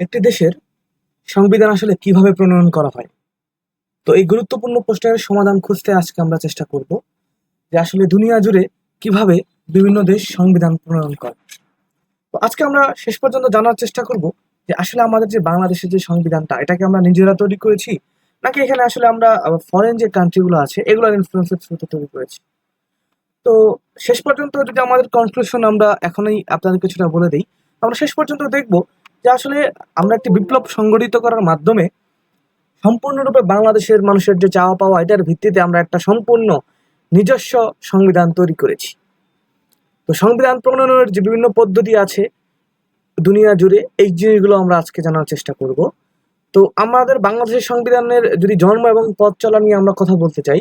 একটি দেশের সংবিধান আসলে কীভাবে প্রণয়ন করা হয়? তো এই গুরুত্বপূর্ণ প্রশ্নের সমাধান খুঁজতে আজকে আমরা চেষ্টা করব যে আসলে দুনিয়া জুড়ে কীভাবে বিভিন্ন দেশ সংবিধান প্রণয়ন করে। তো আজকে আমরা শেষ পর্যন্ত জানার চেষ্টা করব যে আসলে আমাদের যে বাংলাদেশের যে সংবিধানটা, এটাকে আমরা নিজেরা তৈরি করেছি? নাকি এখানে আসলে আমরা ফরেন যে কান্ট্রিগুলো আছে, এগুলোর ইনফ্লুয়েন্সের থ্রুতে তৈরি করেছি? তো শেষ পর্যন্ত যদি আমাদের কনক্লুশন আমরা এখনই আপনাদের কিছুটা বলে দিই, আমরা শেষ পর্যন্ত দেখব যে আসলে আমরা একটি বিপ্লব সংগঠিত করার মাধ্যমে সম্পূর্ণরূপে বাংলাদেশের মানুষের যে চাওয়া পাওয়া, এটার ভিত্তিতে আমরা একটা সম্পূর্ণ নিজস্ব সংবিধান তৈরি করেছি। তো সংবিধান প্রণয়নের যে বিভিন্ন পদ্ধতি আছে দুনিয়া জুড়ে, এই জিনিসগুলো আমরা আজকে জানার চেষ্টা করব। তো আমাদের বাংলাদেশের সংবিধানের যদি জন্ম এবং পথ চলা নিয়ে আমরা কথা বলতে চাই,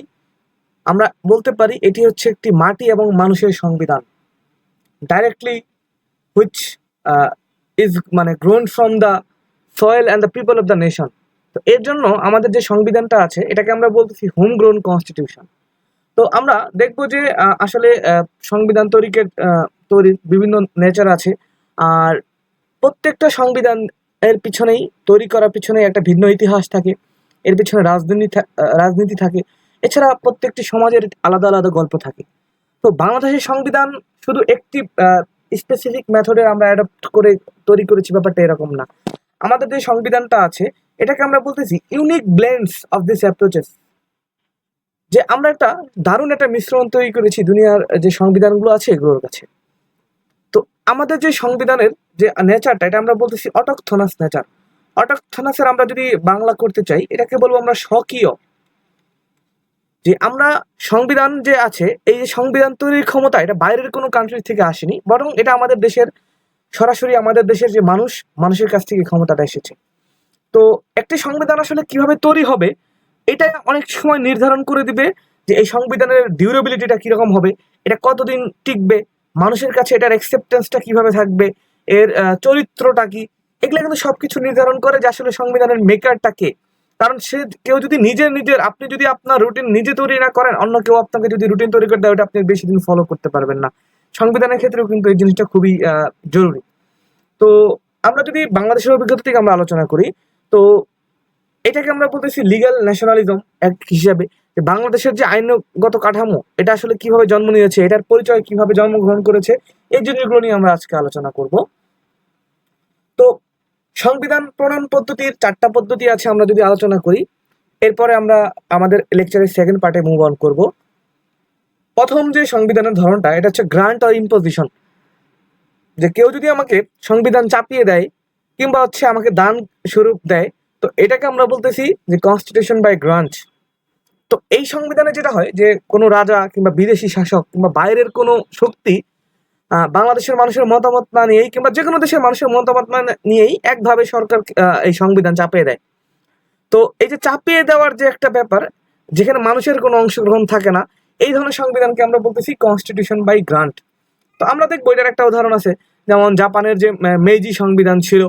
আমরা বলতে পারি এটি হচ্ছে একটি মাটি এবং মানুষের সংবিধান। ডাইরেক্টলি হুইচ ইজ মানে grown from the soil and the people of the nation তো এর জন্য আমাদের যে সংবিধানটা আছে, এটাকে আমরা বলতেছি হোম গ্রোন কনস্টিটিউশন তো আমরা দেখব যে আসলে সংবিধান তৈরিকে তৈরির বিভিন্ন নেচার আছে। আর প্রত্যেকটা সংবিধান এর পিছনেই, তৈরি করার পিছনে একটা ভিন্ন ইতিহাস থাকে। এর পিছনে রাজনীতি রাজনীতি থাকে। এছাড়া প্রত্যেকটি সমাজের আলাদা আলাদা গল্প থাকে। তো বাংলাদেশের সংবিধান শুধু একটি স্পেসিফিক মেথডে আমরা অ্যাডপ্ট করে তৈরি করেছি ব্যাপারটা এরকম না। আমাদের যে সংবিধানটা আছে, এটাকে আমরা বলতেছি unique blends of this approaches যে আমরা একটা দারুণ একটা মিশ্রণ তৈরি করেছি দুনিয়ার যে সংবিধানগুলো আছে এগুলোর কাছে। তো আমাদের যে সংবিধানের যে নেচারটা এটা আমরা বলতেছি অটকথনাস নেচার অটকথনাসের আমরা যদি বাংলা করতে চাই, এটাকে বলব আমরা স্বকীয়। যে আমরা সংবিধান যে আছে, এই যে সংবিধান তৈরির ক্ষমতা, এটা বাইরের কোনো কান্ট্রি থেকে আসেনি, বরং এটা আমাদের দেশের, সরাসরি আমাদের দেশের যে মানুষ, মানুষের কাছ থেকে ক্ষমতাটা এসেছে। তো একটি সংবিধান আসলে কীভাবে তৈরি হবে, এটা অনেক সময় নির্ধারণ করে দিবে যে এই সংবিধানের ডিউরেবিলিটিটা কীরকম হবে, এটা কতদিন টিকবে, মানুষের কাছে এটার অ্যাকসেপ্টেন্সটা কীভাবে থাকবে, এর চরিত্রটা কি, এগুলো কিন্তু সবকিছু নির্ধারণ করে যে আসলে সংবিধানের মেকারটা কে। কারণ সে কেউ যদি নিজের নিজের, আপনি যদি আপনার রুটিন নিজে তৈরি না করেন, অন্য কেউ আপনাকে যদি রুটিন তৈরি করে দেয় ওটা আপনি বেশি দিন ফলো করতে পারবেন না। সংবিধানের ক্ষেত্রেও কিন্তু এই জিনিসটা খুবই জরুরি। তো আমরা যদি বাংলাদেশের অভিজ্ঞতা থেকে আমরা আলোচনা করি, তো এটাকে আমরা বলতেছি লিগ্যাল ন্যাশনালিজম এক হিসাবে। বাংলাদেশের যে আইনগত কাঠামো, এটা আসলে কীভাবে জন্ম নিয়েছে, এটার পরিচয় কীভাবে জন্মগ্রহণ করেছে, এই জিনিসগুলো নিয়ে আমরা আজকে আলোচনা করব। তো সংবিধান প্রণয়ন পদ্ধতির চারটা পদ্ধতি আছে আমরা যদি আলোচনা করি। এরপরে আমরা আমাদের লেকচারের সেকেন্ড পার্টে মুভ অন করব। প্রথম যে সংবিধানের ধরনটা, এটা হচ্ছে গ্রান্ট অর ইম্পোজিশন যে কেউ যদি আমাকে সংবিধান চাপিয়ে দেয় কিংবা হচ্ছে আমাকে দান স্বরূপ দেয়, তো এটাকে আমরা বলতেছি যে কনস্টিটিউশন বাই গ্রান্ট তো এই সংবিধানে যেটা হয় যে কোনো রাজা কিংবা বিদেশি শাসক কিংবা বাইরের কোনো শক্তি বাংলাদেশের মানুষের মতামত না নিয়েই কিংবা যে কোনো দেশের মানুষের মতামত না নিয়েই একভাবে সরকার এই সংবিধান চাপিয়ে দেয়। তো এই যে চাপিয়ে দেওয়ার যে একটা ব্যাপার, যেখানে মানুষের কোনো অংশগ্রহণ থাকে না, এই ধরনের সংবিধানকে আমরা বলতেছি কনস্টিটিউশন বাই গ্রান্ট তো আমরা দেখব, এটার একটা উদাহরণ আছে। যেমন জাপানের যে মেজি সংবিধান ছিল,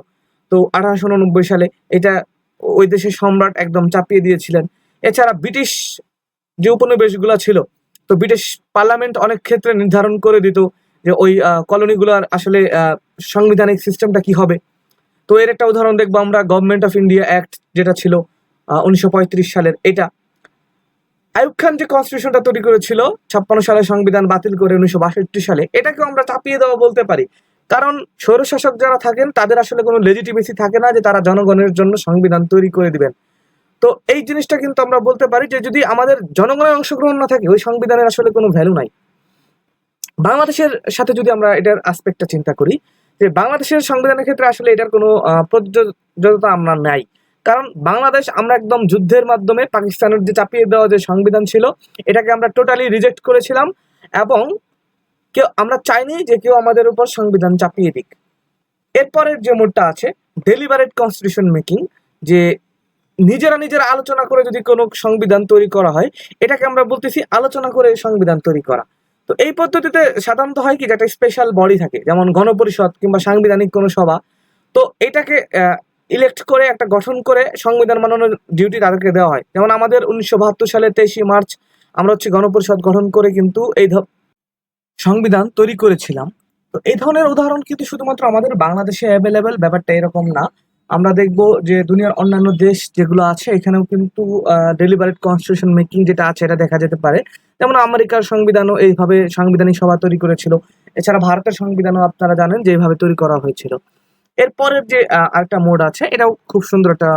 তো আঠারোশো উননব্বই সালে এটা ওই দেশের সম্রাট একদম চাপিয়ে দিয়েছিলেন। এছাড়া ব্রিটিশ যে উপনিবেশগুলো ছিল, তো ব্রিটিশ পার্লামেন্ট অনেক ক্ষেত্রে নির্ধারণ করে দিত যে ওই কলোনিগুলোর আসলে সাংবিধানিক সিস্টেমটা কি হবে? তো এর একটা উদাহরণ দেখব আমরা গভর্নমেন্ট অফ ইন্ডিয়া অ্যাক্ট যেটা ছিল উনিশশো পঁয়ত্রিশ সালের এটা। আয়ুব খান যে কনস্টিটিউশনটা তৈরি করেছিল, ছাপ্পান্ন সালে সংবিধান বাতিল করে উনিশশো বাষট্টি সালে, এটাকেও আমরা চাপিয়ে দেওয়া বলতে পারি। কারণ স্বৈরশাসক যারা থাকেন, তাদের আসলে কোনো লেজিটিমেসি থাকে না যে তারা জনগণের জন্য সংবিধান তৈরি করে দিবেন। তো এই জিনিসটা কিন্তু আমরা বলতে পারি যে যদি আমাদের জনগণের অংশগ্রহণ না থাকে, ওই সংবিধানের আসলে কোনো ভ্যালু নাই। বাংলাদেশের সাথে যদি আমরা এটার আসপেক্টটা চিন্তা করি, যে বাংলাদেশের সংবিধানের ক্ষেত্রে আসলে এটার কোনো প্রযোজ্যতা আমরা নাই। কারণ বাংলাদেশ আমরা একদম যুদ্ধের মাধ্যমে পাকিস্তানের যে চাপিয়ে দেওয়া যে সংবিধান ছিল, এটাকে আমরা টোটালি রিজেক্ট করেছিলাম এবং কেউ, আমরা চাইনি যে কেউ আমাদের উপর সংবিধান চাপিয়ে দিক। এরপরের যে মোডটা আছে ডেলিভারেট কনস্টিটিউশন মেকিং যে নিজেরা নিজেরা আলোচনা করে যদি কোনো সংবিধান তৈরি করা হয়, এটাকে আমরা বলতেছি আলোচনা করে সংবিধান তৈরি করা। তো এই পদ্ধতিতে সাধারণত হয় কি যে একটা স্পেশাল বডি থাকে, যেমন গণপরিষদ কিংবা সাংবিধানিক কোনো সভা। তো এটাকে ইলেক্ট করে একটা গঠন করে সংবিধান বানানোর ডিউটি তাদেরকে দেওয়া হয়। যেমন আমাদের উনিশশো বাহাত্তর সালে তেইশে মার্চ আমরা হচ্ছে গণপরিষদ গঠন করে কিন্তু এই সংবিধান তৈরি করেছিলাম। তো এই ধরনের উদাহরণ কিন্তু শুধুমাত্র আমাদের বাংলাদেশে অ্যাভেলেবেল ব্যাপারটা এরকম না। আমরা দেখব যে দুনিয়ার অন্যান্য দেশ যেগুলো আছে, এখানেও কিন্তু ডেলিভারেট কনস্টিটিউশন মেকিং যেটা আছে, এটা দেখা যেতে পারে। যেমন আমেরিকার সংবিধানও এইভাবে সাংবিধানিক সভা তৈরি করেছিল। এছাড়া ভারতের সংবিধানও আপনারা জানেন যে এইভাবে তৈরি করা হয়েছিল। এরপরের যে আরেকটা মোড আছে, এটাও খুব সুন্দর একটা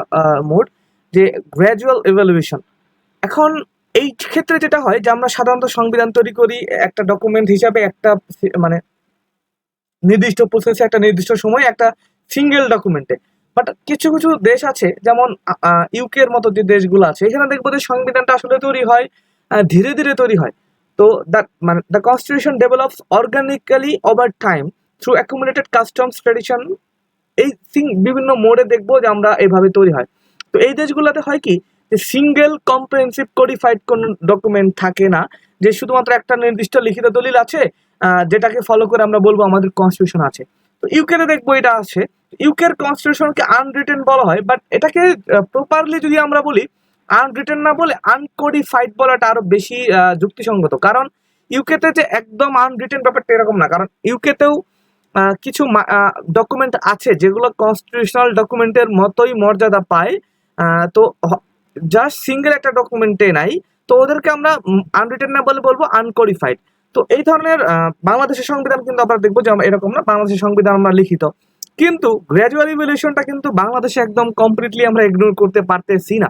মোড, যে গ্র্যাজুয়াল ইভ্যালুয়েশন এখন এই ক্ষেত্রে যেটা হয় যে আমরা সাধারণত সংবিধান তৈরি করি একটা ডকুমেন্ট হিসাবে একটা মানে নির্দিষ্ট প্রসেসে একটা নির্দিষ্ট সময় একটা সিঙ্গেল ডকুমেন্টে বাট কিছু কিছু দেশ আছে, যেমন ইউকের মতো যে দেশগুলো আছে, এখানে দেখব যে সংবিধানটা আসলে তৈরি হয় ধীরে ধীরে তৈরি হয়। তো দ্য মানে the constitution develops organically over time through accumulated customs tradition এই সিং বিভিন্ন মোডে দেখব যে আমরা এভাবে তৈরি হয়। তো এই দেশগুলোতে হয় কি, যে সিঙ্গেল কম্প্রিহেন্সিভ কোডিফাইড কোনো ডকুমেন্ট থাকে না, যে শুধুমাত্র একটা নির্দিষ্ট লিখিত দলিল আছে যেটাকে ফলো করে আমরা বলব আমাদের কনস্টিটিউশন আছে। তো ইউকেতে দেখব এটা আছে। ইউকের কনস্টিটিউশনকে আনরিটেন বলা হয় বাট এটাকে প্রপারলি যদি আমরা বলি আনরিটেন না বলে আনকোডিফাইড বলাটা আরও বেশি যুক্তিসঙ্গত। কারণ ইউকেতে যে একদম আনরিটেন ব্যাপারটা এরকম না। কারণ ইউকেতেও কিছু ডকুমেন্ট আছে, যেগুলো কনস্টিটিউশনাল ডকুমেন্টের মতোই মর্যাদা পায়। তো জাস্ট সিঙ্গেল একটা ডকুমেন্টে নাই। তো ওদেরকে আমরা আনরিটেন না বলে বলব আনকোডিফাইড তো এই ধরনের বাংলাদেশের সংবিধান কিন্তু আমরা দেখব যে এরকম না, বাংলাদেশের সংবিধান আমরা লিখিত। কিন্তু গ্র্যাজুয়াল ইভলিউশনটা কিন্তু বাংলাদেশে একদম কমপ্লিটলি আমরা ইগনোর করতে পারতেছি না।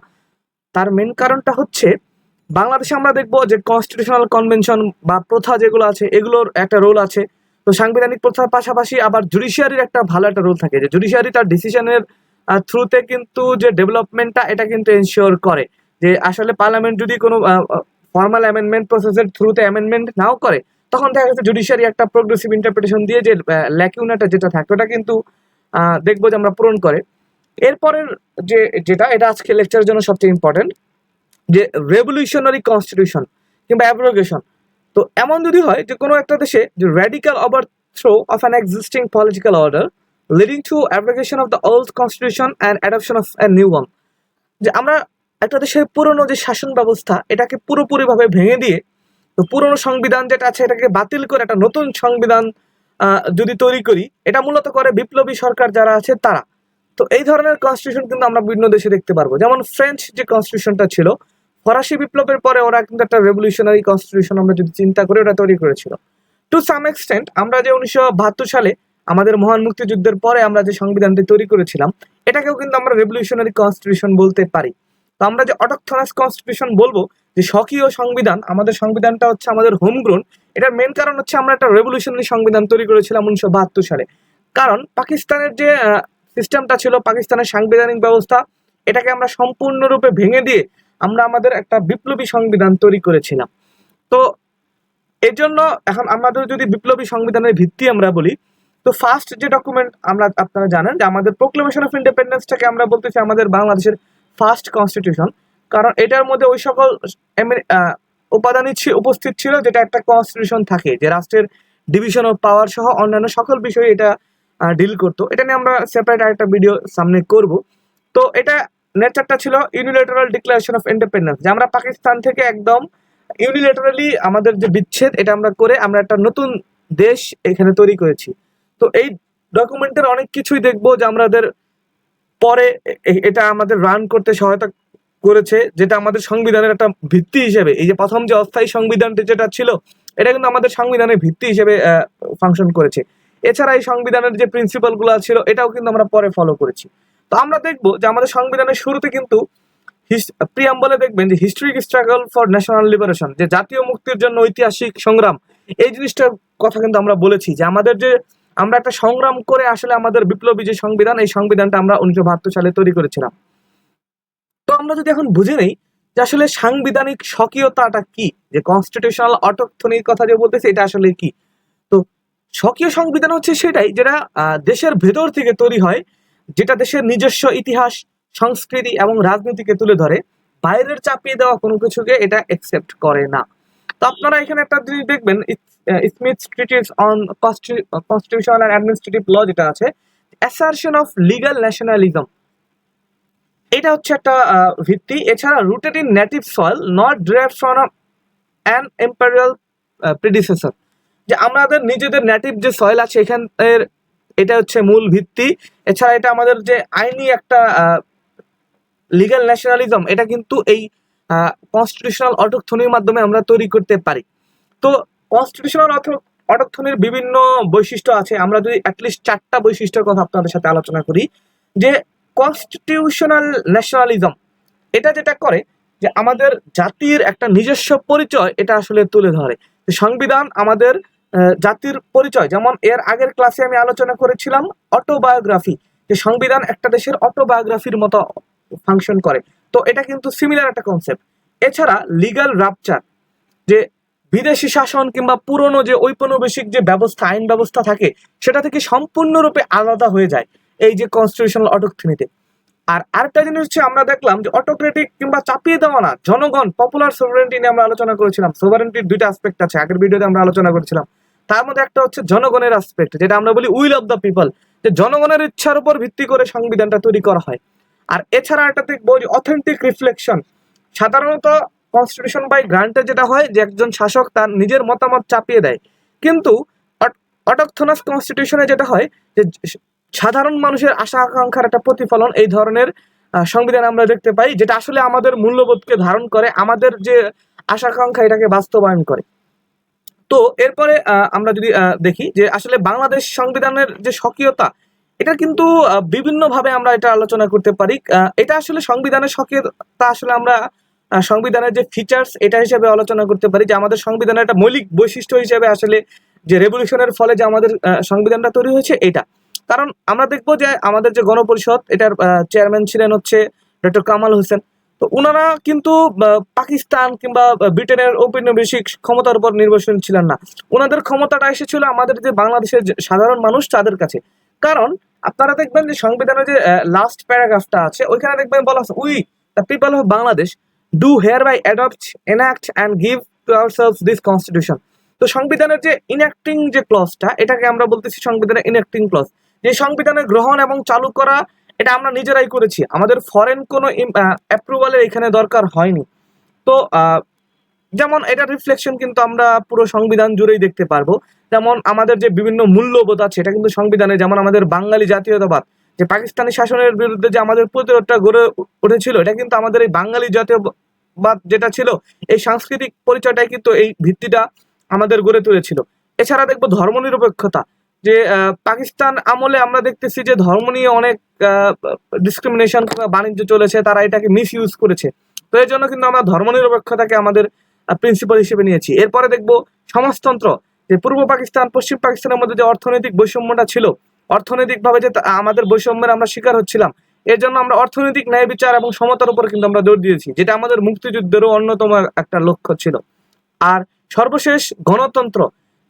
তার মেন কারণটা হচ্ছে, বাংলাদেশে আমরা দেখব যে কনস্টিটিউশনাল কনভেনশন বা প্রথা যেগুলো আছে, এগুলোর একটা রোল আছে। তো সাংবিধানিক প্রথার পাশাপাশি আবার জুডিশিয়ারির একটা ভালো একটা রোল থাকে যে জুডিশিয়ারি তার ডিসিশনের থ্রুতে কিন্তু যে ডেভেলপমেন্টটা এটা কিন্তু এনশিওর করে। যে আসলে পার্লামেন্ট যদি কোনো ফর্মাল অ্যামেন্ডমেন্ট প্রসেসের থ্রুতে অ্যামেন্ডমেন্ট নাও করে তখন দেখা যাচ্ছে জুডিশিয়ারি একটা প্রোগ্রেসিভ ইন্টারপ্রিটেশন দিয়ে যে ল্যাকিউনাটা যেটা থাকে ওটা কিন্তু দেখব যে আমরা পূরণ করে। এরপরের যে, যেটা, এটা আজকে লেকচারের জন্য সবচেয়ে ইম্পর্টেন্ট যে রেভলিউশনারি কনস্টিটিউশন কিংবা অ্যাব্রোগেশন তো এমন যদি হয় যে কোনো একটা দেশে যে radical overthrow of an existing political order leading to abrogation of the old constitution and adoption of an new one যে আমরা একটা দেশের পুরনো যে শাসন ব্যবস্থা, এটাকে পুরোপুরিভাবে ভেঙে দিয়ে তো পুরনো সংবিধান যেটা আছে, এটাকে বাতিল করে একটা নতুন সংবিধান যদি তৈরি করি, এটা মূলত করে বিপ্লবী সরকার যারা আছে তারা। তো এই ধরনের কনস্টিটিউশন কিন্তু আমরা বিভিন্ন দেশে দেখতে পারব। যেমন ফ্রেঞ্চ যে কনস্টিটিউশনটা ছিল, ফরাসি বিপ্লবের পরে ওরা কিন্তু একটা রেভলিউশনারি কনস্টিটিউশন আমরা যদি চিন্তা করি ওটা তৈরি করেছিল। টু সাম এক্সটেন্ট আমরা যে উনিশশো বাহাত্তর সালে আমাদের মহান মুক্তিযুদ্ধের পরে আমরা যে সংবিধানটি তৈরি করেছিলাম, এটাকেও কিন্তু আমরা রেভলিউশনারি কনস্টিটিউশন বলতে পারি। তো আমরা যে অটকথনাস কনস্টিটিউশন বলব যে স্বকীয় সংবিধান, আমাদের সংবিধানটা হচ্ছে আমাদের হোমগ্রোন এটার মেন কারণ হচ্ছে আমরা একটা রেভলিউশনারি সংবিধান তৈরি করেছিলাম উনিশশো বাহাত্তর সালে। কারণ পাকিস্তানের যে সিস্টেমটা ছিল, পাকিস্তানের সাংবিধানিক ব্যবস্থা, এটাকে আমরা সম্পূর্ণরূপে ভেঙে দিয়ে আমরা আমাদের একটা বিপ্লবী সংবিধান তৈরি করেছিলাম। তো এর জন্য এখন আমাদের যদি বিপ্লবী সংবিধানের ভিত্তি আমরা বলি, তো ফার্স্ট যে ডকুমেন্ট আমরা, আপনারা জানেন যে আমাদের প্রোক্লেমেশন অফ ইন্ডিপেন্ডেন্সটাকে আমরা বলতেছি আমাদের বাংলাদেশের ফার্স্ট কনস্টিটিউশন কারণ এটার মধ্যে ওই সকল উপাদানই উপস্থিত ছিল যেটা একটা কনস্টিটিউশন থাকে, যে রাষ্ট্রের ডিভিশন অফ পাওয়ার সহ অন্যান্য সকল বিষয়ে এটা ডিল করতো। এটা নিয়ে আমরা সেপারেট আরেকটা ভিডিও সামনে করব। তো এটা নেচারটা ছিল ইউনিলেটারাল ডিক্লারেশন অফ ইন্ডিপেন্ডেন্স যে আমরা পাকিস্তান থেকে একদম ইউনিলেটারালি আমাদের যে বিচ্ছেদ, এটা আমরা করে আমরা একটা নতুন দেশ এখানে তৈরি করেছি। তো এই ডকুমেন্টের অনেক কিছুই দেখব যে আমাদের পরে এটা আমাদের রান করতে সহায়তা করেছে, যেটা আমাদের সংবিধানের একটা ভিত্তি হিসেবে, এই যে প্রথম যে অস্থায়ী সংবিধানটি যেটা ছিল, এটা কিন্তু আমাদের সংবিধানের ভিত্তি হিসেবে ফাংশন করেছে। এছাড়া এই সংবিধানের যে প্রিন্সিপালগুলো ছিল, এটাও কিন্তু আমরা পরে ফলো করেছি। তো আমরা দেখব যে আমাদের সংবিধানের শুরুতে কিন্তু প্রিয়াম্বলে দেখবেন যে historic struggle for national liberation যে জাতীয় মুক্তির জন্য ঐতিহাসিক সংগ্রাম, এই জিনিসটার কথা কিন্তু আমরা বলেছি যে আমাদের যে, আমরা একটা সংগ্রাম করে আসলে আমাদের বিপ্লবী যে সংবিধান, এই সংবিধানটা আমরা উনিশশো বাহাত্তর সালে তৈরি করেছিলাম। তো আমরা যদি এখন বুঝে নেই যে আসলে সাংবিধানিক স্বকীয়তাটা কি, যে কনস্টিটিউশনাল অটোথনির কথা যে বলতেছে, এটা আসলে কি? তো স্বকীয় সংবিধান হচ্ছে সেটাই যেটা দেশের ভেতর থেকে তৈরি হয়, যেটা দেশের নিজস্ব ইতিহাস, সংস্কৃতি এবং রাজনীতিকে তুলে ধরে। বাইরের চাপিয়ে দেওয়া কোনো কিছুকে এটা একসেপ্ট করে না। তো আপনারা এখানে একটা জিনিস দেখবেন Smith treatise on constitution and administrative law যেটা আছে অ্যাসারশন অফ লিগাল ন্যাশনালিজম এটা হচ্ছে একটা ভিত্তি। এছাড়া rooted in native soil not derived from an imperial predecessor যে আমাদের নিজেদের নেটিভ যে সয়েল আছে, এখানের এটা হচ্ছে মূল ভিত্তি। এছাড়া এটা আমাদের যে আইনি একটা লিগাল ন্যাশনালিজম এটা কিন্তু এই কনস্টিটিউশনাল অটোকথনির মাধ্যমে আমরা তৈরি করতে পারি। তো কনস্টিটিউশনাল অটোকথনির বিভিন্ন বৈশিষ্ট্য আছে। আমরা যদি অ্যাটলিস্ট চারটা বৈশিষ্ট্যের কথা আপনাদের সাথে আলোচনা করি, যে কনস্টিটিউশনাল ন্যাশনালিজম এটা যেটা করে যে আমাদের জাতির একটা নিজস্ব পরিচয় এটা আসলে তুলে ধরে। সংবিধান আমাদের জাতির পরিচয়, যেমন এর আগের ক্লাসে আমি আলোচনা করেছিলাম অটোবায়োগ্রাফি যে সংবিধান একটা দেশের অটোবায়োগ্রাফির মতো ফাংশন করে। তো এটা কিন্তু সিমিলার একটা কনসেপ্ট এছাড়া লিগ্যাল রাপচার যে বিদেশি শাসন কিংবা পুরনো যে ঔপনিবেশিক যে ব্যবস্থা, আইন ব্যবস্থা থাকে, সেটা থেকে সম্পূর্ণরূপে আলাদা হয়ে যায়। এই যে কনস্টিটিউশনাল অটোকথনিতে আর আরেকটা জিনিস হচ্ছে, আমরা দেখলাম যে অটোক্রেটিক কিংবা চাপিয়ে দেওয়া না, জনগণ পপুলার সোভারেন্টি নিয়ে আমরা আলোচনা করেছিলাম। সোভারেন্টির দুইটা আসপেক্ট আছে, আগের ভিডিওতে আমরা আলোচনা করেছিলাম। তার মধ্যে একটা হচ্ছে জনগণের আসপেক্ট যেটা আমরা বলি উইল অফ দ্য পিপল যে জনগণের ইচ্ছার উপর ভিত্তি করে সংবিধানটা তৈরি করা হয়। আর এছাড়া একটা দেখব যে অথেন্টিক রিফ্লেকশন সাধারণত কনস্টিটিউশন বাই গ্রান্টে যেটা হয়, যে একজন শাসক তার নিজের মতামত চাপিয়ে দেয়। কিন্তু অটকথনাস কনস্টিটিউশনে যেটা হয়, যে সাধারণ মানুষের আশা আকাঙ্ক্ষার একটা প্রতিফলন এই ধরনের সংবিধান আমরা দেখতে পাই, যেটা আসলে আমাদের মূল্যবোধকে ধারণ করে, আমাদের যে আশা আকাঙ্ক্ষা এটাকে বাস্তবায়ন করে। তো এরপরে আমরা যদি দেখি যে আসলে বাংলাদেশ সংবিধানের যে স্বকীয়তা, এটা কিন্তু বিভিন্নভাবে আমরা এটা আলোচনা করতে পারি। এটা আসলে সংবিধানের স্বকীয়তা আসলে আমরা সংবিধানের যে ফিচার্স এটা হিসেবে আলোচনা করতে পারি যে আমাদের সংবিধানের একটা মৌলিক বৈশিষ্ট্য হিসেবে আসলে যে রেভলিউশনের ফলে যে আমাদের সংবিধানটা তৈরি হয়েছে, এটা। কারণ আমরা দেখব যে আমাদের যে গণপরিষদ, এটার চেয়ারম্যান ছিলেন হচ্ছে ডক্টর কামাল হোসেন। তো ওনারা কিন্তু পাকিস্তান কিংবা ব্রিটেনের ঔপনিবেশিক ক্ষমতার উপর নির্ভরশীল ছিলেন না। ওনাদের ক্ষমতাটা এসেছিল আমাদের যে বাংলাদেশের সাধারণ মানুষ তাদের কাছে। কারণ আপনারা দেখবেন যে সংবিধানের যে লাস্ট প্যারাগ্রাফটা আছে, ওইখানে দেখবেন বলা আছে we the people of Bangladesh do hereby adopt enact and give to ourselves this constitution তো সংবিধানের যে ইনঅ্যাক্টিং যে ক্লজটা এটাকে আমরা বলতেছি সংবিধানের ইনঅ্যাক্টিং ক্লজ যে সংবিধানের গ্রহণ এবং চালু করা, এটা আমরা নিজেরাই করেছি। আমাদের ফরেন কোনো অ্যাপ্রুভালের এখানে দরকার হয়নি। তো যেমন এটা রিফ্লেকশন কিন্তু আমরা পুরো সংবিধান জুড়েই দেখতে পারব। যেমন আমাদের যে বিভিন্ন মূল্যবোধ আছে, এটা কিন্তু সংবিধানে যেমন আমাদের বাঙালি জাতীয়তাবাদ, যে পাকিস্তানি শাসনের বিরুদ্ধে যে আমাদের প্রতিরোধটা গড়ে উঠেছিল, এটা কিন্তু আমাদের এই বাঙালি জাতীয়বাদ যেটা ছিল, এই সাংস্কৃতিক পরিচয়টাই কিন্তু এই ভিত্তিটা আমাদের গড়ে তুলেছিল। এছাড়া দেখব ধর্মনিরপেক্ষতা। যে পাকিস্তান আমলে আমরা দেখতেছি যে ধর্ম নিয়ে অনেক ডিসক্রিমিনেশন বাণিজ্য চলেছে, তারা এটাকে মিস ইউজ করেছে। তো এই জন্য কিন্তু আমরা ধর্মনিরপেক্ষতাকে আমাদের প্রিন্সিপাল হিসেবে নিয়েছি। এরপরে দেখব সমাজতন্ত্র। যে পূর্ব পাকিস্তান, পশ্চিম পাকিস্তানের মধ্যে যে অর্থনৈতিক বৈষম্যটা ছিল, অর্থনৈতিকভাবে যে আমাদের বৈষম্যের আমরা শিকার হচ্ছিলাম, এর জন্য আমরা অর্থনৈতিক ন্যায় বিচার এবং সমতার উপর কিন্তু আমরা জোর দিয়েছি, যেটা আমাদের মুক্তিযুদ্ধেরও অন্যতম একটা লক্ষ্য ছিল। আর সর্বশেষ গণতন্ত্র।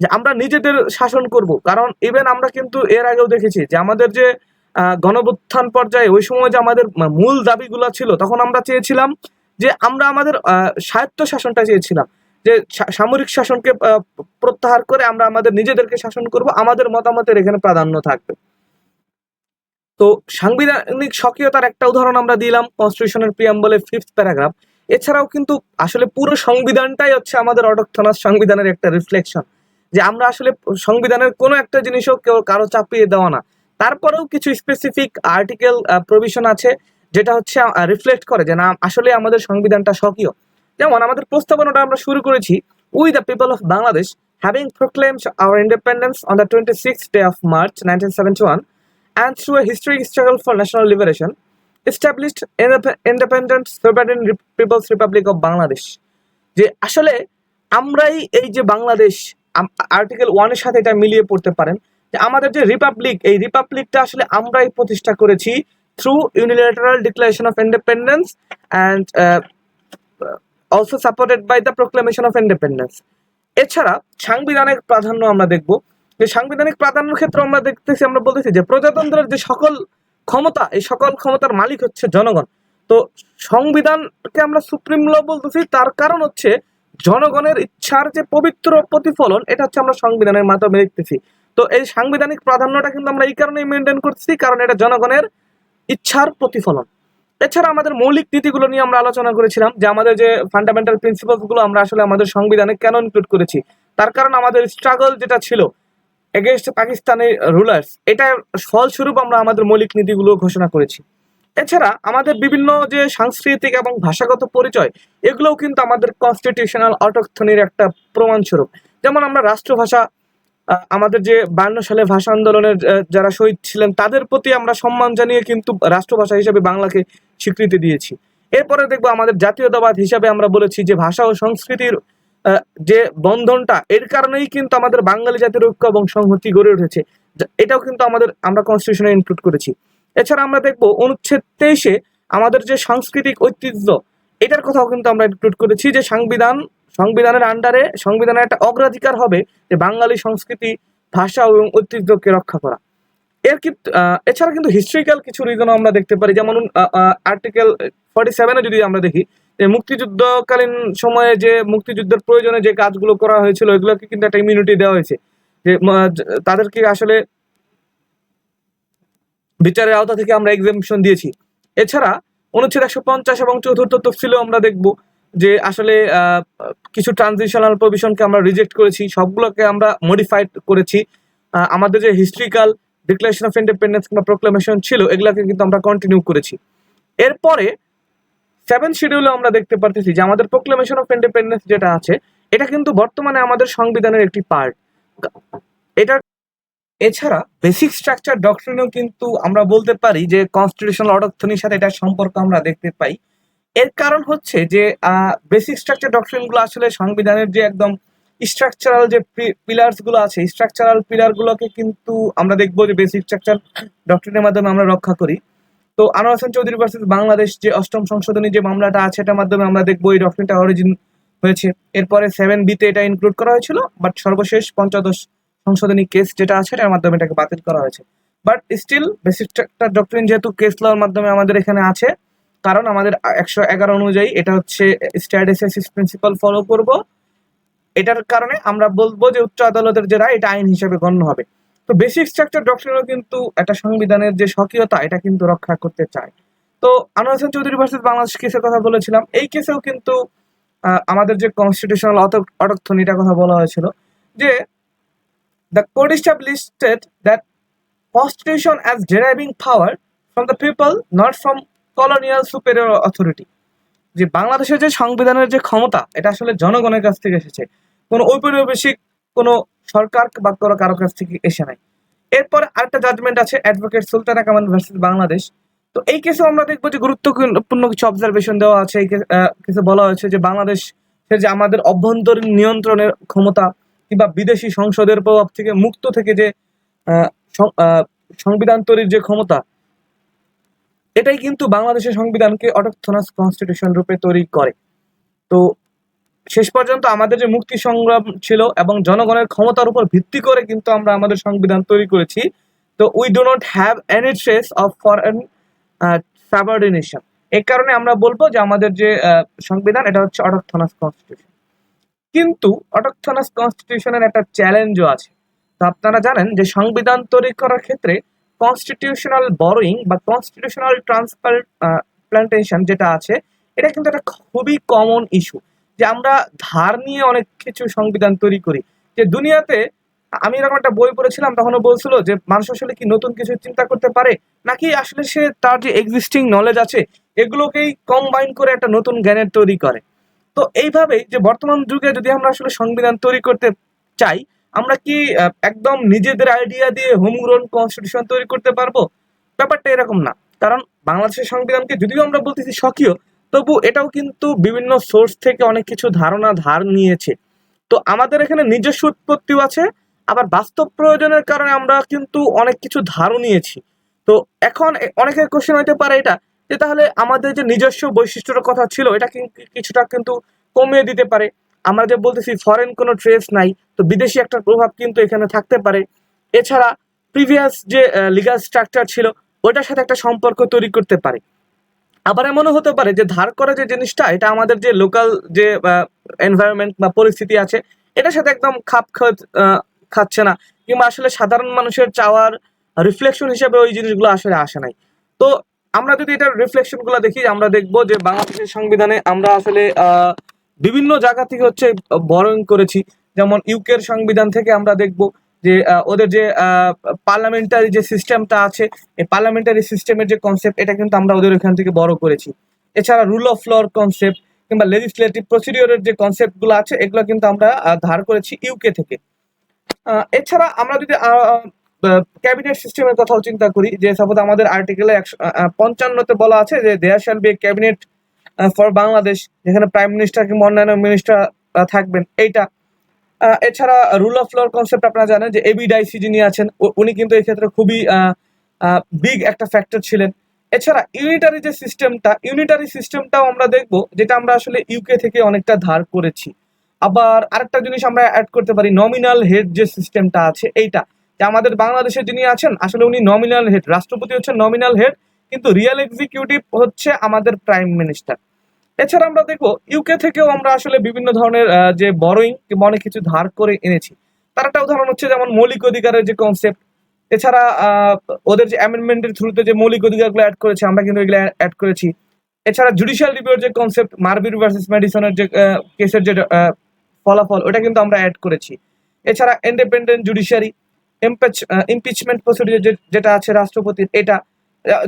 যে আমরা নিজেদের শাসন করব। কারণ ইভেন আমরা কিন্তু এর আগেও দেখেছি যে আমাদের যে গণবুত্থান পর্যায়ে ওই সময় যে আমাদের মূল দাবিগুলো ছিল, তখন আমরা চেয়েছিলাম যে আমরা আমাদের স্বায়ত্ত শাসনটা চেয়েছিলাম। যে সামরিক শাসনকে প্রত্যাহার করে আমরা আমাদের নিজেদেরকে শাসন করব, আমাদের মতামতের এখানে প্রাধান্য থাকবে। তো সাংবিধানিক স্বকীয়তার একটা উদাহরণ আমরা দিলাম কনস্টিটিউশনের প্রিয়াম্বলের ফিফথ প্যারাগ্রাফ এছাড়াও কিন্তু আসলে পুরো সংবিধানটাই হচ্ছে আমাদের অডক্থনাস সংবিধানের একটা রিফ্লেকশন যে আমরা আসলে সংবিধানের কোনো একটা জিনিসও কেউ কারও চাপিয়ে দেওয়া না তারপরেও কিছু স্পেসিফিক আর্টিকেল প্রভিশন আছে, যেটা হচ্ছে রিফ্লেক্ট করে যে না, আসলে আমাদের সংবিধানটা স্বকীয় যেমন আমাদের প্রস্তাবনাটা আমরা শুরু করেছি we the people of Bangladesh having proclaimed our independence on the twenty six day of March nineteen seventy one and through a historic struggle for national indep- independent sovereign Re- People's Republic of Bangladesh. যে আসলে আমরাই এই যে Bangladesh article ওয়ানের সাথে এটা মিলিয়ে পড়তে পারেন। যে আমাদের যে রিপাবলিক এই রিপাবলিকটা আসলে আমরাই প্রতিষ্ঠা করেছি through unilateral declaration of independence and also supported by the proclamation of independence এছাড়া সাংবিধানিক প্রাধান্য আমরা দেখব। যে সাংবিধানিক প্রাধান্যের ক্ষেত্রে আমরা দেখতেছি, আমরা বলতেছি যে প্রজাতন্ত্রের যে সকল ক্ষমতা, এই সকল ক্ষমতার মালিক হচ্ছে জনগণ। তো সংবিধানকে আমরা সুপ্রিম ল বলতেছি, তার কারণ হচ্ছে জনগণের ইচ্ছার যে পবিত্র প্রতিফলন, এটা হচ্ছে আমরা সংবিধানের মাধ্যমে দেখতেছি। তো এই সাংবিধানিক প্রাধান্যটা কিন্তু আমরা এই কারণেই মেনটেন করতেছি কারণ এটা জনগণের ইচ্ছার প্রতিফলন। এছাড়া আমাদের মৌলিক নীতিগুলো নিয়ে আমরা আলোচনা করেছিলাম, যে আমাদের যে ফান্ডামেন্টাল প্রিন্সিপালসগুলো আমরা আসলে আমাদের সংবিধানে কেন ইনক্লুড করেছি। তার কারণ আমাদের স্ট্রাগল যেটা ছিল এগেনস্ট পাকিস্তানের রুলার্স এটার ফলস্বরূপ আমরা আমাদের মৌলিক নীতিগুলো ঘোষণা করেছি। এছাড়া আমাদের বিভিন্ন যে সাংস্কৃতিক এবং ভাষাগত পরিচয়, এগুলোও কিন্তু আমাদের কনস্টিটিউশনাল অটকথনির একটা প্রমাণস্বরূপ। যেমন আমরা রাষ্ট্রভাষা আমাদের যে বায়ান্ন সালে ভাষা আন্দোলনের যারা শহীদ ছিলেন, তাদের প্রতি আমরা সম্মান জানিয়ে কিন্তু রাষ্ট্রভাষা হিসেবে বাংলাকে স্বীকৃতি দিয়েছি। এরপরে দেখব আমাদের জাতীয়তাবাদ হিসাবে আমরা বলেছি যে ভাষা ও সংস্কৃতির যে বন্ধনটা, এর কারণেই কিন্তু আমাদের বাঙালি জাতির ঐক্য এবং সংহতি গড়ে উঠেছে। এটাও কিন্তু আমাদের, আমরা কনস্টিটিউশনে ইনক্লুড করেছি। এছাড়া আমরা দেখব অনুচ্ছেদ তেইশে আমাদের যে সাংস্কৃতিক ঐতিহ্য, এটার কথাও কিন্তু আমরা ইনক্লুড করেছি যে সংবিধান, সংবিধানের আন্ডারে সংবিধানের একটা অগ্রাধিকার হবে যে বাঙালি সংস্কৃতি, ভাষা এবং ঐতিহ্যকে রক্ষা করা। এর কিন্তু এছাড়া কিন্তু হিস্ট্রিক্যাল কিছু রিজন আমরা দেখতে পারি। যেমন আর্টিকেল ফর্টি সেভেনে যদি আমরা দেখি, যে মুক্তিযুদ্ধকালীন সময়ে যে মুক্তিযুদ্ধের প্রয়োজনে যে কাজগুলো করা হয়েছিল, এগুলোকে কিন্তু একটা ইমিউনিটি দেওয়া হয়েছে। য- তাদেরকে আসলে বিচারের আওতা থেকে আমরা এক্সামিশন দিয়েছি। এছাড়া অনুচ্ছেদ একশো পঞ্চাশ এবং চতুর্থ তফসিলেও আমরা দেখব যে আসলে কিছু ট্রানজিশনাল প্রভিশনকে আমরা রিজেক্ট করেছি, সবগুলোকে আমরা মডিফাইড করেছি। আমাদের যে হিস্ট্রিক্যাল ডিক্লারেশন অফ ইন্ডিপেন্ডেন্স কিংবা প্রোক্লামেশন ছিল, এগুলোকে কিন্তু আমরা কন্টিনিউ করেছি। এরপরে সেভেন শিডিউলে আমরা দেখতে পারতেছি যে আমাদের প্রোক্লামেশন অফ ইন্ডিপেন্ডেন্স যেটা আছে, এটা কিন্তু বর্তমানে আমাদের সংবিধানের একটি পার্ট এটা এছাড়া বেসিক স্ট্রাকচার ডক্ট্রিনেও কিন্তু আমরা বলতে পারি যে কনস্টিটিউশনাল অর্ডারথনির সাথে এটার সম্পর্ক আমরা দেখতে পাই। এর কারণ হচ্ছে যে বেসিক স্ট্রাকচার ডক্ট্রিনগুলো আসলে সংবিধানের যে একদম স্ট্রাকচারাল যে পিলার্সগুলো আছে স্ট্রাকচারাল পিলার গুলোকে কিন্তু আমরা দেখব যে বেসিক স্ট্রাকচার ডক্ট্রিনের মাধ্যমে আমরা রক্ষা করি। তো আনোয়ার হোসেন চৌধুরী ভার্সেস বাংলাদেশ যে অষ্টম সংশোধনী যে মামলাটা আছে, এটার মাধ্যমে আমরা দেখব এই ডক্ট্রিনটা অরিজিন হয়েছে। এরপরে সেভেন বিতে এটা ইনক্লুড করা হয়েছিল বাট সর্বশেষ পঞ্চদশ সংশোধনী কেস যেটা আছে, এটার মাধ্যমে এটাকে বাতিল করা হয়েছে। বাট স্টিল বেসিক ডক্ট্রিন যেহেতু কেস লর মাধ্যমে আমাদের এখানে আছে, কারণ আমাদের একশো এগারো অনুযায়ী এটা হচ্ছে স্ট্যাটিসিস প্রিন্সিপাল ফলো করব। এটার কারণে আমরা বলব যে উচ্চ আদালতের যে রায়, এটা আইন হিসেবে গণ্য হবে। তো বেসিক স্ট্রাকচার ডক্টরিনও কিন্তু একটা সংবিধানের যে স্বকীয়তা, এটা কিন্তু রক্ষা করতে চায়। তো আনোয়ার হোসেন চৌধুরী ভার্সেস বাংলাদেশ কেসের কথা বলেছিলাম। এই কেসেও কিন্তু আমাদের যে কনস্টিটিউশনাল অটকথনিটার কথা বলা হয়েছিল যে the code established that constitution as deriving power from the people, not from colonial superior authority. যে বাংলাদেশের যে সংবিধানের যে ক্ষমতা, এটা আসলে জনগণের কাছ থেকে এসেছে। কোনো ঔপনিবেশিক, কোনো সরকার বা কোনো কারও কাছ থেকে এসে নাই। এরপর আরেকটা জাজমেন্ট আছে অ্যাডভোকেট সুলতানা কামাল ভার্সেস বাংলাদেশ। তো এই কেসে আমরা দেখব যে গুরুত্বপূর্ণ কিছু অবজারভেশন দেওয়া আছে। এই কেসে বলা হয়েছে যে বাংলাদেশের যে আমাদের অভ্যন্তরীণ নিয়ন্ত্রণের ক্ষমতা কিংবা বিদেশি সংসদের প্রভাব থেকে মুক্ত থেকে যে সংবিধান তৈরির যে ক্ষমতা, এটাই কিন্তু বাংলাদেশের সংবিধানকে অটকথনাস কনস্টিটিউশন রূপে তৈরি করে। তো শেষ পর্যন্ত আমাদের যে মুক্তি সংগ্রাম ছিল এবং জনগণের ক্ষমতার উপর ভিত্তি করে কিন্তু আমরা আমাদের সংবিধান তৈরি করেছি, তো we do not have any trace of foreign subordination এই কারণে আমরা বলব যে আমাদের যে সংবিধান, এটা হচ্ছে অটকথনাস কনস্টিটিউশন কিন্তু অটকথনাস কনস্টিটিউশনের একটা চ্যালেঞ্জও আছে। তো আপনারা জানেন যে সংবিধান তৈরি করার ক্ষেত্রে কনস্টিটিউশনাল বরোয়িং বা কনস্টিটিউশনাল ট্রান্সফার প্ল্যান্টেশন যেটা আছে, এটা কিন্তু একটা খুবই কমন ইস্যু যে আমরা ধার নিয়ে অনেক কিছু সংবিধান তৈরি করি। যে দুনিয়াতে আমি এরকম একটা বই পড়েছিলাম, তখনও বলছিল যে মানুষ আসলে কি নতুন কিছু চিন্তা করতে পারে? নাকি আসলে সে তার যে এক্সিস্টিং নলেজ আছে, এগুলোকেই কম্বাইন করে একটা নতুন জ্ঞানের তৈরি করে? তো এইভাবে যে বর্তমান যুগে যদি আমরা আসলে সংবিধান তৈরি করতে চাই, আমরা কি একদম নিজেদের আইডিয়া দিয়ে হোমগ্রোন কনস্টিটিউশন তৈরি করতে পারব? ব্যাপারটা এরকম না। কারণ বাংলাদেশের সংবিধানকে যদিও আমরা বলতেছি স্বকীয়, তবু এটাও কিন্তু বিভিন্ন সোর্স থেকে অনেক কিছু ধারণা, ধার নিয়েছে। তো আমাদের এখানে নিজস্ব উৎপত্তিও আছে, আবার বাস্তব প্রয়োজনের কারণে আমরা কিন্তু অনেক কিছু ধারও নিয়েছি। তো এখন অনেকের কোশ্চেন হতে পারে এটা যে তাহলে আমাদের যে নিজস্ব বৈশিষ্ট্যর কথা ছিল, এটা কিছুটা কিন্তু কমিয়ে দিতে পারে। আমরা যে বলতেছি ফরেন কোনো ট্রেস নাই, তো বিদেশি একটা প্রভাব কিন্তু এখানে থাকতে পারে। এছাড়া প্রিভিয়াস যে লিগাল স্ট্রাকচার ছিল, ওইটার সাথে একটা সম্পর্ক তৈরি করতে পারে। আবার এমনও হতে পারে যে ধার করা যে জিনিসটা, এটা আমাদের যে লোকাল যে এনভায়রনমেন্ট বা পরিস্থিতি আছে, এটার সাথে একদম খাপ খাচ্ছে না। কিংবা আসলে সাধারণ মানুষের চাওয়ার রিফ্লেকশন হিসেবে ওই জিনিসগুলো আসলে আসে নাই। তো আমরা যদি এটার রিফ্লেকশনগুলো দেখি, আমরা দেখব যে বাংলাদেশের সংবিধানে আমরা আসলে বিভিন্ন জায়গা থেকে হচ্ছে বরং করেছি। যেমন ইউকের সংবিধান থেকে আমরা দেখব যে ওদের যে পার্লামেন্টারি যে সিস্টেমটা আছে, এই পার্লামেন্টারি সিস্টেমের যে কনসেপ্ট এটা কিন্তু আমরা ওদের ওখান থেকে বড় করেছি। এছাড়া রুল অফ লর কনসেপ্ট কিংবা লেজিসলেটিভ প্রসিডিওরের যে কনসেপ্টগুলো আছে, এগুলো কিন্তু আমরা ধার করেছি ইউকে থেকে। এছাড়া আমরা যদি ক্যাবিনেট সিস্টেমের কথাও চিন্তা করি। যে সাপোজ আমাদের আর্টিকেলে একশো পঞ্চান্নতে বলা আছে যে there shall be cabinet for Bangladesh যেখানে প্রাইম মিনিস্টার কিংবা অন্যান্য মিনিস্টার থাকবেন। এইটা। এছাড়া রুল অফ লর কনসেপ্ট আপনারা জানেন যে এবি ডাইসি যিনি আছেন উনি কিন্তু এই ক্ষেত্রে খুবই বিগ একটা ফ্যাক্টর ছিলেন। এছাড়া ইউনিটারি যে সিস্টেমটা ইউনিটারি সিস্টেমটাও আমরা দেখব, যেটা আমরা আসলে ইউকে থেকে অনেকটা ধার করেছি। আবার আরেকটা জিনিস আমরা অ্যাড করতে পারি নমিনাল হেড যে সিস্টেমটা আছে, এইটা। আমাদের বাংলাদেশে যিনি আছেন, আসলে উনি নমিনাল হেড রাষ্ট্রপতি হচ্ছে নমিনাল হেড কিন্তু রিয়েল এক্সিকিউটিভ হচ্ছে আমাদের প্রাইম মিনিস্টার এছাড়া আমরা দেখব ইউকে থেকেও আমরা আসলে বিভিন্ন ধরনের যে বড়ইং কিংবা অনেক কিছু ধার করে এনেছি। তার একটা উদাহরণ হচ্ছে যেমন মৌলিক অধিকারের যে কনসেপ্ট এছাড়া ওদের যে অ্যামেন্ডমেন্টের থ্রুতে যে মৌলিক অধিকারগুলো অ্যাড করেছে, আমরা কিন্তু এগুলো অ্যাড করেছি। এছাড়া জুডিশিয়াল রিভিউর যে কনসেপ্ট মার্বির ভার্সেস মেডিসনের যে কেসের যে ফলাফল, ওটা কিন্তু আমরা অ্যাড করেছি। এছাড়া ইন্ডিপেন্ডেন্ট জুডিশিয়ারি ইমপিচমেন্ট প্রসিডিউর যেটা আছে রাষ্ট্রপতির, এটা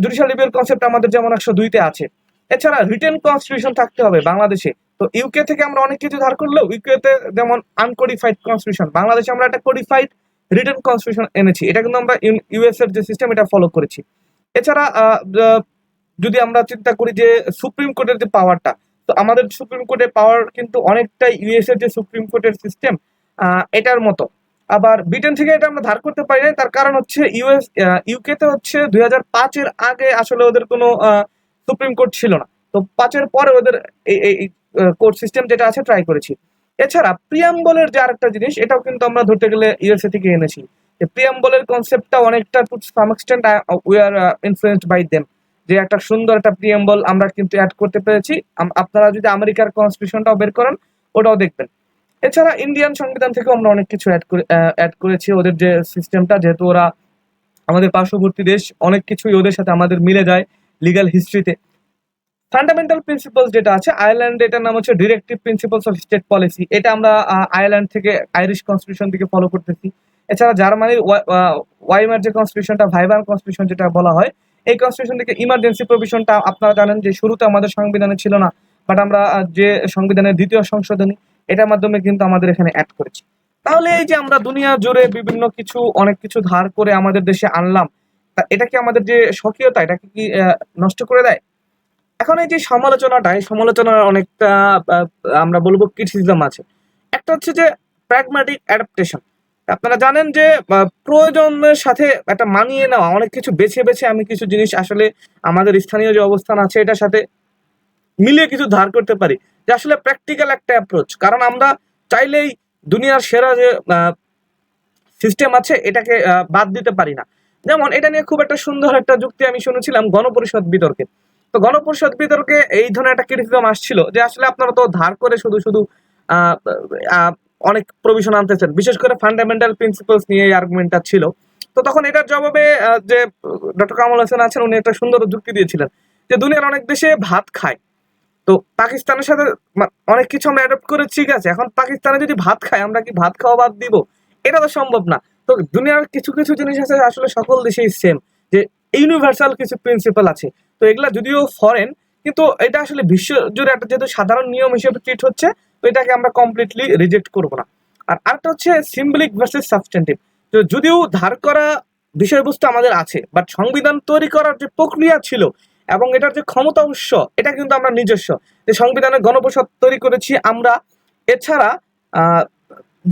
জুডিশিয়াল রিভিউর কনসেপ্ট আমাদের যেমন একশো দুইতে আছে। এছাড়া রিটেন কনস্টিটিউশন থাকতে হবে বাংলাদেশে। তো ইউকে থেকে আমরা অনেক কিছু ধার করলেও ইউকেতে যেমন আনকোডিফাইড কনস্টিটিউশন বাংলাদেশে আমরা একটা কোডিফাইড রিটেন কনস্টিটিউশন এনেছি। এটা কিন্তু আমরা ইউএস এর যে সিস্টেম এটা ফলো করেছি। এছাড়া যদি আমরা চিন্তা করি যে সুপ্রিম কোর্টের যে পাওয়ারটা তো আমাদের সুপ্রিম কোর্টের পাওয়ার কিন্তু অনেকটাই ইউএস এর যে সুপ্রিম কোর্টের সিস্টেম এটার মতো। আবার ব্রিটেন থেকে এটা আমরা ধার করতে পারি না তার কারণ হচ্ছে ইউএস ইউকে তে হচ্ছে দুই হাজার পাঁচের আগে আসলে ওদের কোনো সুপ্রিম কোর্ট ছিল না। তো পাঁচের পরে ওদের এই কোর্ট সিস্টেম যেটা আছে ট্রাই করেছি। এছাড়া প্রিয়াম্বলের যে আরেকটা জিনিস, এটাও কিন্তু আমরা ধরতে গেলে ইউএসএ থেকে এনেছি। প্রিয়াম্বলের কনসেপ্টটা অনেকটা to some extent we are influenced by them যে একটা সুন্দর একটা প্রিয়াম্বল আমরা কিন্তু অ্যাড করতে পেরেছি। আপনারা যদি আমেরিকার কনস্টিটিউশনটাও বের করেন, ওটাও দেখবেন। এছাড়া ইন্ডিয়ান সংবিধান থেকেও আমরা অনেক কিছু অ্যাড করে অ্যাড করেছি। ওদের যে সিস্টেমটা যেহেতু ওরা আমাদের পার্শ্ববর্তী দেশ, অনেক কিছুই ওদের সাথে আমাদের মিলে যায় লিগ্যাল হিস্ট্রিতে ফান্ডামেন্টাল প্রিন্সিপালস যেটা আছে আয়ারল্যান্ড এটার নাম হচ্ছে directive principles of state policy এটা আমরা আয়ারল্যান্ড থেকে আইরিশ কনস্টিটিউশন থেকে ফলো করতেছি। এছাড়া জার্মানির ওয়া- ওয়াইমার যে কনস্টিটিউশনটা ভাইবার কনস্টিটিউশন যেটা বলা হয়, এই কনস্টিটিউশন থেকে ইমার্জেন্সি প্রভিশনটা আপনারা জানেন যে শুরুতে আমাদের সংবিধানে ছিল না। বাট আমরা যে সংবিধানের দ্বিতীয় সংশোধনী এটার মাধ্যমে কিন্তু আমাদের এখানে অ্যাড করেছি। তাহলে এই যে আমরা দুনিয়া জুড়ে বিভিন্ন কিছু, অনেক কিছু ধার করে আমাদের দেশে আনলাম, তা এটা কি আমাদের যে স্বকীয়তা এটাকে কি নষ্ট করে দেয়? এখন এই যে সমালোচনাটা, এই সমালোচনার অনেকটা আমরা বলব ক্রিটিসিজম আছে। একটা হচ্ছে যে প্র্যাগম্যাটিক অ্যাডাপ্টেশন আপনারা জানেন যে প্রয়োজনের সাথে একটা মানিয়ে নেওয়া, অনেক কিছু বেছে বেছে আমি কিছু জিনিস আসলে আমাদের স্থানীয় যে অবস্থান আছে, এটার সাথে মিলিয়ে কিছু ধার করতে পারি। যে আসলে প্র্যাকটিক্যাল একটা অ্যাপ্রোচ কারণ আমরা চাইলেই দুনিয়ার সেরা যে সিস্টেম আছে, এটাকে বাদ দিতে পারি না। যেমন এটা নিয়ে খুব একটা সুন্দর একটা যুক্তি আমি শুনেছিলাম গণপরিষদ বিতর্কে। তো গণপরিষদ বিতর্কে এই ধরনের একটা ক্রিটিসিজম আসছিল যে আসলে আপনারা তো ধার করে শুধু শুধু অনেক প্রভিশন আনতেছেন। বিশেষ করে ফান্ডামেন্টাল প্রিন্সিপালস নিয়ে এই আর্গুমেন্টটা ছিল। তো তখন এটার জবাবে যে ডক্টর কামাল হোসেন আছেন, উনি একটা সুন্দর যুক্তি দিয়েছিলেন যে, দুনিয়ার অনেক দেশে ভাত খায়। তো পাকিস্তানের সাথে অনেক কিছু আমরা অ্যাডপ্ট করে ঠিক আছে? এখন পাকিস্তানে যদি ভাত খায় আমরা কি ভাত খাওয়া বাদ দিব? এটা তো সম্ভব না। তো দুনিয়ার কিছু কিছু জিনিস আছে, আসলে সকল দেশেই সেম যে ইউনিভার্সাল কিছু প্রিন্সিপাল আছে। তো এগুলা যদিও ফরেন কিন্তু এটা আসলে বিশ্ব জুড়ে একটা যেহেতু সাধারণ নিয়ম হিসেবে ট্রিট হচ্ছে, তো এটাকে আমরা কমপ্লিটলি রিজেক্ট করব না। আর আরেকটা হচ্ছে সিম্বলিক ভার্সেস সাবস্টেন্টিভ তো যদিও ধার করা বিষয়বস্তু আমাদের আছে বাট সংবিধান তৈরি করার যে প্রক্রিয়া ছিল এবং এটার যে ক্ষমতা উৎস, এটা কিন্তু আমরা নিজস্ব। যে সংবিধানের গণপরিষদ তৈরি করেছি আমরা, এছাড়া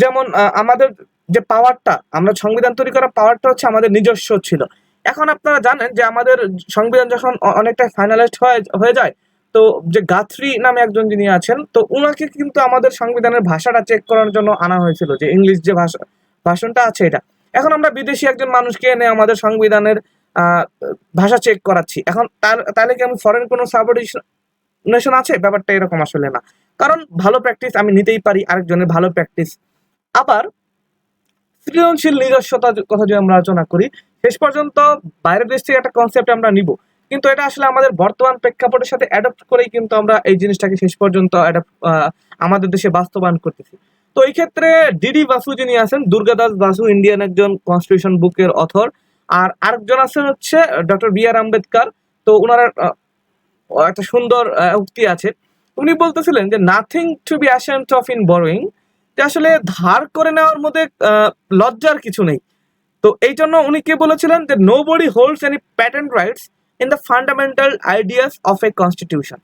যেমন আমাদের যে পাওয়ারটা আমরা সংবিধান তৈরি করার পাওয়ারটা হচ্ছে আমাদের নিজস্ব ছিল। এখন আপনারা জানেন যে আমাদের সংবিধান যখন অনেকটা ফাইনালাইজড হয়ে হয়ে যায়, তো যে গাথরি নামে একজন যিনি আছেন, তো উনাকে কিন্তু আমাদের সংবিধানের ভাষাটা চেক করার জন্য আনা হয়েছিল, যে ইংলিশ যে ভাষা, ভাষণটা আছে এটা। এখন আমরা বিদেশি একজন মানুষকে এনে আমাদের সংবিধানের ভাষা চেক করাচ্ছি। এখন তার তাহলে কি আমি ফরেন কোনো সাবঅর্ডিনেশন আছে? ব্যাপারটা এরকম আসলে না। কারণ ভালো প্র্যাকটিস আমি নিতেই পারি, আরেকজনের ভালো প্র্যাকটিস আবার সৃজনশীল নিজস্বতার কথা যদি আমরা আলোচনা করি, শেষ পর্যন্ত বাইরের দেশ থেকে একটা কনসেপ্ট আমরা নিব। কিন্তু এটা আসলে আমাদের বর্তমান প্রেক্ষাপটের সাথে অ্যাডাপ্ট করেই কিন্তু আমরা এই জিনিসটাকে শেষ পর্যন্ত আমাদের দেশে বাস্তবায়ন করতেছি। তো এই ক্ষেত্রে ডিডি বাসু যিনি আছেন, দুর্গাদাস বাসু ইন্ডিয়ান একজন কনস্টিটিউশন বুকের অথর আর আরেকজন আছেন হচ্ছে ডক্টর বি আর আম্বেদকর। তো ওনার একটা সুন্দর উক্তি আছে। উনি বলতেছিলেন যে nothing to be ashamed of in borrowing যে আসলে ধার করে নেওয়ার মধ্যে লজ্জার কিছু নেই। তো এই জন্য উনি কি বলেছিলেন যে nobody holds any patent rights in the fundamental ideas of a constitution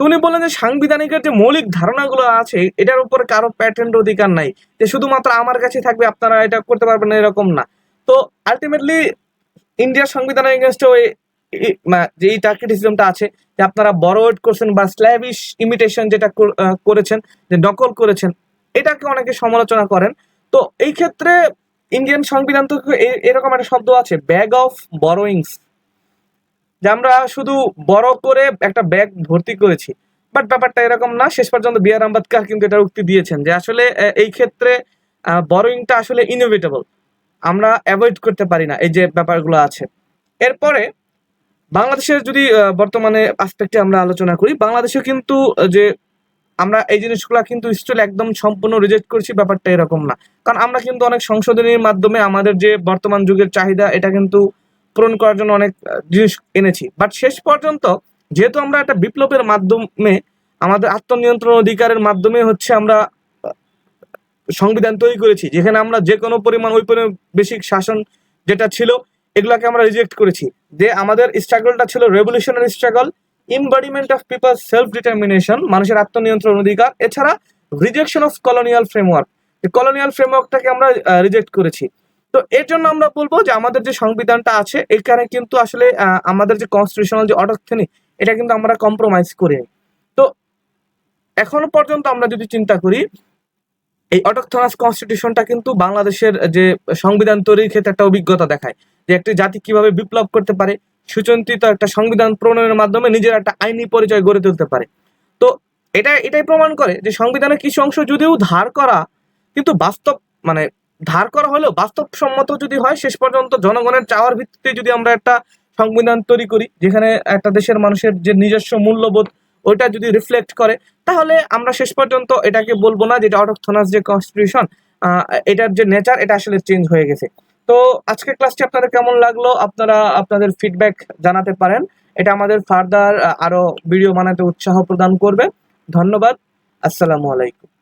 তো উনি বললেন যে, সাংবিধানিকের যে মৌলিক ধারণাগুলো আছে, এটার উপরে কারও প্যাটেন্ট অধিকার নাই। যে শুধুমাত্র আমার কাছে থাকবে, আপনারা এটা করতে পারবেন এরকম না। তো আলটিমেটলি ইন্ডিয়ার সংবিধানের এগেনস্টে ওই যে এই টার্কিটিজমটা আছে, যে আপনারা বড়োড করছেন বা স্ল্যাবিশ ইমিটেশন যেটা কর- করেছেন, যে নকল করেছেন, এটাকে অনেকে সমালোচনা করেন। তো এই ক্ষেত্রে ইন্ডিয়ান সংবিধান তো এরকম একটা শব্দ আছে ব্যাগ অফ বরোয়িংস যে আমরা শুধু বড় করে একটা ব্যাগ ভর্তি করেছি। বাট ব্যাপারটা এরকম না, শেষ পর্যন্ত বি আর আম্বেদকর কিন্তু এটার উক্তি দিয়েছেন, যে আসলে এই ক্ষেত্রে বরোয়িংটা আসলে ইনোভেটেবল আমরা অ্যাভয়েড করতে পারি না, এই যে ব্যাপারগুলো আছে। এরপরে, বাংলাদেশের যদি বর্তমানে আসপেক্টে আমরা আলোচনা করি বাংলাদেশে কিন্তু যে আমরা এই জিনিসগুলো কিন্তু স্টিল একদম সম্পূর্ণ রিজেক্ট করছি, ব্যাপারটা এরকম না। কারণ আমরা কিন্তু অনেক সংশোধনীর মাধ্যমে আমাদের যে বর্তমান যুগের চাহিদা, এটা কিন্তু পূরণ করার জন্য অনেক জিনিস এনেছি। বাট শেষ পর্যন্ত, যেহেতু আমরা একটা বিপ্লবের মাধ্যমে, আমাদের আত্মনিয়ন্ত্রণ অধিকারের মাধ্যমে হচ্ছে আমরা সংবিধান তৈরি করেছি, যেখানে আমরা যে কোনো পরিমাণ বেসিক শাসন যেটা ছিল, এগুলাকে আমরা রিজেক্ট করেছি। যে আমাদের স্ট্রাগলটা ছিল revolutionary struggle embodiment of people self determination মানুষের আত্মনিয়ন্ত্রণ অধিকার, এছাড়া rejection of colonial framework colonial ফ্রেমওয়ার্কটাকে আমরা রিজেক্ট করেছি। তো এর জন্য আমরা বলব যে আমাদের যে সংবিধানটা আছে, এখানে কিন্তু আসলে আমাদের যে কনস্টিটিউশনাল যে অর্থনী এটা কিন্তু আমরা কম্প্রোমাইজ করিনি। তো এখনও পর্যন্ত আমরা যদি চিন্তা করি এই অটোকথনাস কনস্টিটিউশনটা কিন্তু বাংলাদেশের যে সংবিধান তৈরির ক্ষেত্রে একটা অভিজ্ঞতা দেখায় যে একটি জাতি কীভাবে বিপ্লব করতে পারে, সুচিন্তিত একটা সংবিধান প্রণয়নের মাধ্যমে নিজের একটা আইনি পরিচয় গড়ে তুলতে পারে। তো এটা, এটাই প্রমাণ করে যে সংবিধানের কিছু অংশ যদিও ধার করা, কিন্তু বাস্তব মানে ধার করা হলেও বাস্তবসম্মত যদি হয়, শেষ পর্যন্ত জনগণের চাওয়ার ভিত্তিতে যদি আমরা একটা সংবিধান তৈরি করি, যেখানে একটা দেশের মানুষের যে নিজস্ব মূল্যবোধ ওইটা যদি রিফ্লেক্ট করে, তাহলে আমরা শেষ পর্যন্ত এটাকে বলব না যেটা অটোকথনাস যে কনস্টিটিউশন এটার যে নেচার এটা আসলে চেঞ্জ হয়ে গেছে। তো আজকের ক্লাসটি আপনাদের কেমন লাগল? আপনারা, আপনাদের ফিডব্যাক জানাতে পারেন। এটা আমাদের ফার্দার আরও ভিডিও বানাতে উৎসাহ প্রদান করবে। ধন্যবাদ। আসসালামু আলাইকুম।